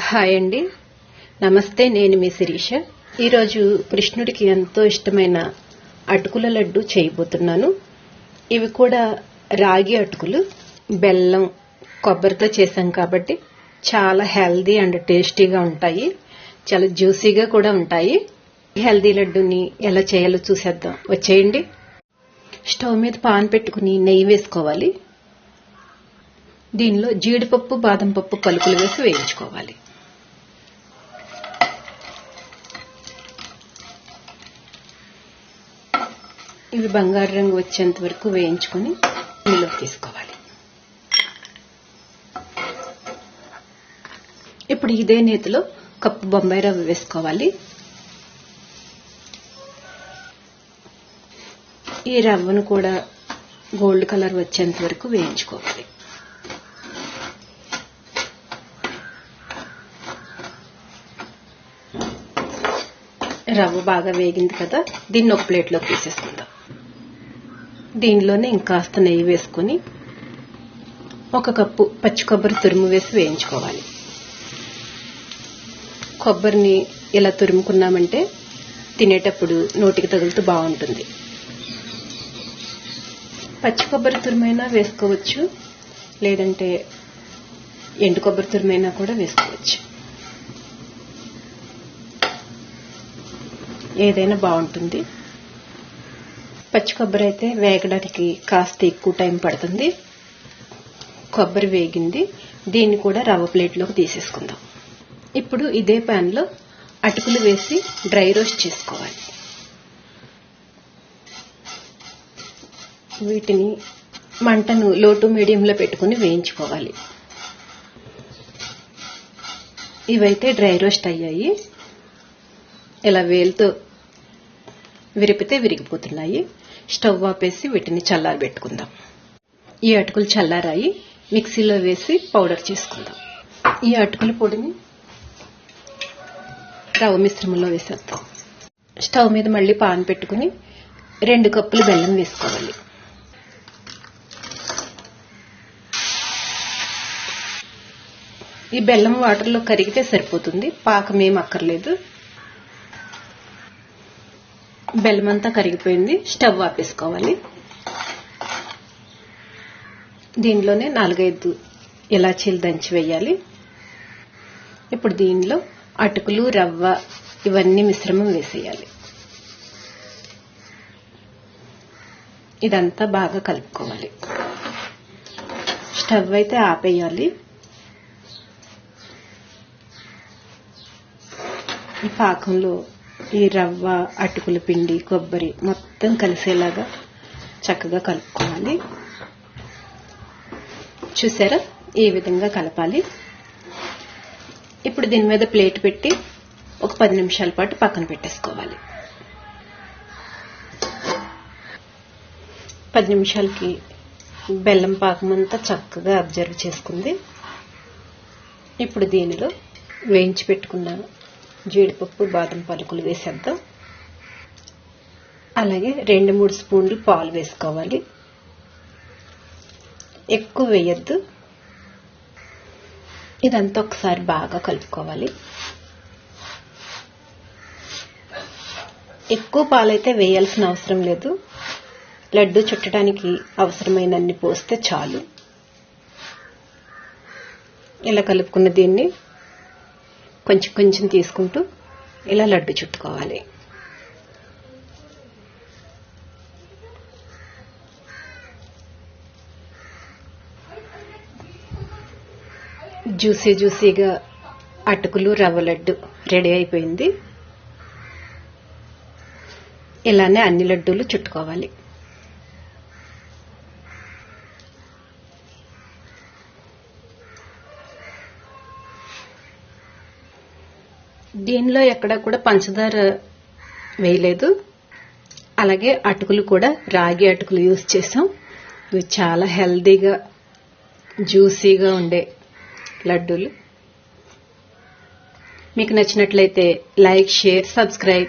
Hi అండి. నమస్తే నేను మీ శిరీష. ఈరోజు కృష్ణుడికి ఎంతో ఇష్టమైన అటుకుల లడ్డు చేయబోతున్నాను. ఇవి కూడా రాగి అటుకులు బెల్లం కొబ్బరితో చేశాం కాబట్టి చాలా హెల్దీ అండ్ టేస్టీగా ఉంటాయి. చాలా జ్యూసీగా కూడా ఉంటాయి. హెల్దీ లడ్డుని ఎలా చేయాలో చూసేద్దాం. వచ్చేయండి. స్టవ్ మీద పాన్ పెట్టుకుని నెయ్యి వేసుకోవాలి. దీనిలో జీడిపప్పు బాదం పప్పు పలుకులు వేసి వేయించుకోవాలి. ఇవి బంగారు రంగు వచ్చేంత వరకు వేయించుకొని నీళ్ళు తీసుకోవాలి. ఇప్పుడు ఇదే నేతిలో కప్పు బొంబాయి రవ్వ వేసుకోవాలి. ఈ రవ్వను కూడా గోల్డ్ కలర్ వచ్చేంత వరకు వేయించుకోవాలి. రవ్వ బాగా వేగింది కదా దీన్ని ఒక ప్లేట్లోకి తీసేసుకుందాం. దీనిలోనే ఇంకాస్త నెయ్యి వేసుకొని ఒక కప్పు పచ్చి కొబ్బరి తురుము వేసి వేయించుకోవాలి. కొబ్బరిని ఇలా తురుముకున్నామంటే తినేటప్పుడు నోటికి తగులుతూ బాగుంటుంది. పచ్చి కొబ్బరి తురుమైనా వేసుకోవచ్చు లేదంటే ఎండు కొబ్బరి తురుమైనా కూడా వేసుకోవచ్చు. ఏదైనా బాగుంటుంది. పచ్చి కొబ్బరి అయితే వేగడానికి కాస్త ఎక్కువ టైం పడుతుంది. కొబ్బరి వేగింది. దీన్ని కూడా రవ్వ ప్లేట్లోకి తీసేసుకుందాం. ఇప్పుడు ఇదే ప్యాన్లో అటుకులు వేసి డ్రై రోస్ట్ చేసుకోవాలి. వీటిని మంటను లో టు మీడియంలో పెట్టుకుని వేయించుకోవాలి. ఇవైతే డ్రై రోస్ట్ అయ్యాయి. ఇలా వేలుతో విరిపితే విరిగిపోతున్నాయి. స్టవ్ ఆపేసి వీటిని చల్లారి పెట్టుకుందాం ఈ అటుకులు చల్లారాయి మిక్సీలో వేసి పౌడర్ చేసుకుందాం. ఈ అటుకుల పొడిని రవ్వ మిశ్రమంలో వేసేద్దాం. స్టవ్ మీద మళ్ళీ పాన్ పెట్టుకుని రెండు కప్పులు బెల్లం వేసుకోవాలి. ఈ బెల్లం వాటర్లో కరిగితే సరిపోతుంది. పాకం ఏం అక్కర్లేదు. బెల్లం అంతా కరిగిపోయింది. స్టవ్ ఆపేసుకోవాలి. దీనిలోనే నాలుగైదు ఇలాచీలు దంచి వేయాలి. ఇప్పుడు దీనిలో అటుకులు రవ్వ ఇవన్నీ మిశ్రమం వేసేయాలి. ఇదంతా బాగా కలుపుకోవాలి. స్టవ్ అయితే ఆపేయాలి. ఈ పాకంలో ఈ రవ్వ అటుకుల పిండి కొబ్బరి మొత్తం కలిసేలాగా చక్కగా కలుపుకోవాలి. చూసారా? ఈ విధంగా కలపాలి. ఇప్పుడు దీని మీద ప్లేట్ పెట్టి ఒక పది నిమిషాల పాటు పక్కన పెట్టేసుకోవాలి. పది నిమిషాలకి బెల్లం పాకం అంతా చక్కగా అబ్జర్వ్ చేసుకుంది. ఇప్పుడు దీనిలో వేయించి పెట్టుకున్నాను. జీడిపప్పు బాదం పలుకులు వేసేద్దాం. అలాగే రెండు మూడు స్పూన్లు పాలు వేసుకోవాలి. ఎక్కువ వేయద్దు. ఇదంతా ఒకసారి బాగా కలుపుకోవాలి. ఎక్కువ పాలైతే వేయాల్సిన అవసరం లేదు. లడ్డు చుట్టడానికి అవసరమైనన్ని పోస్తే చాలు. ఇలా కలుపుకున్న దీన్ని కొంచెం కొంచెం తీసుకుంటూ ఇలా లడ్డు చుట్టుకోవాలి. జ్యూసీ జ్యూసీగా అటుకులు రవ్వ లడ్డు రెడీ అయిపోయింది. ఇలానే అన్ని లడ్డూలు చుట్టుకోవాలి. దీనిలో ఎక్కడ కూడా పంచదార వేయలేదు. అలాగే అటుకులు కూడా రాగి అటుకులు యూజ్ చేసాం. ఇవి చాలా హెల్దీగా జ్యూసీగా ఉండే లడ్డూలు. మీకు నచ్చినట్లయితే లైక్ షేర్ సబ్స్క్రైబ్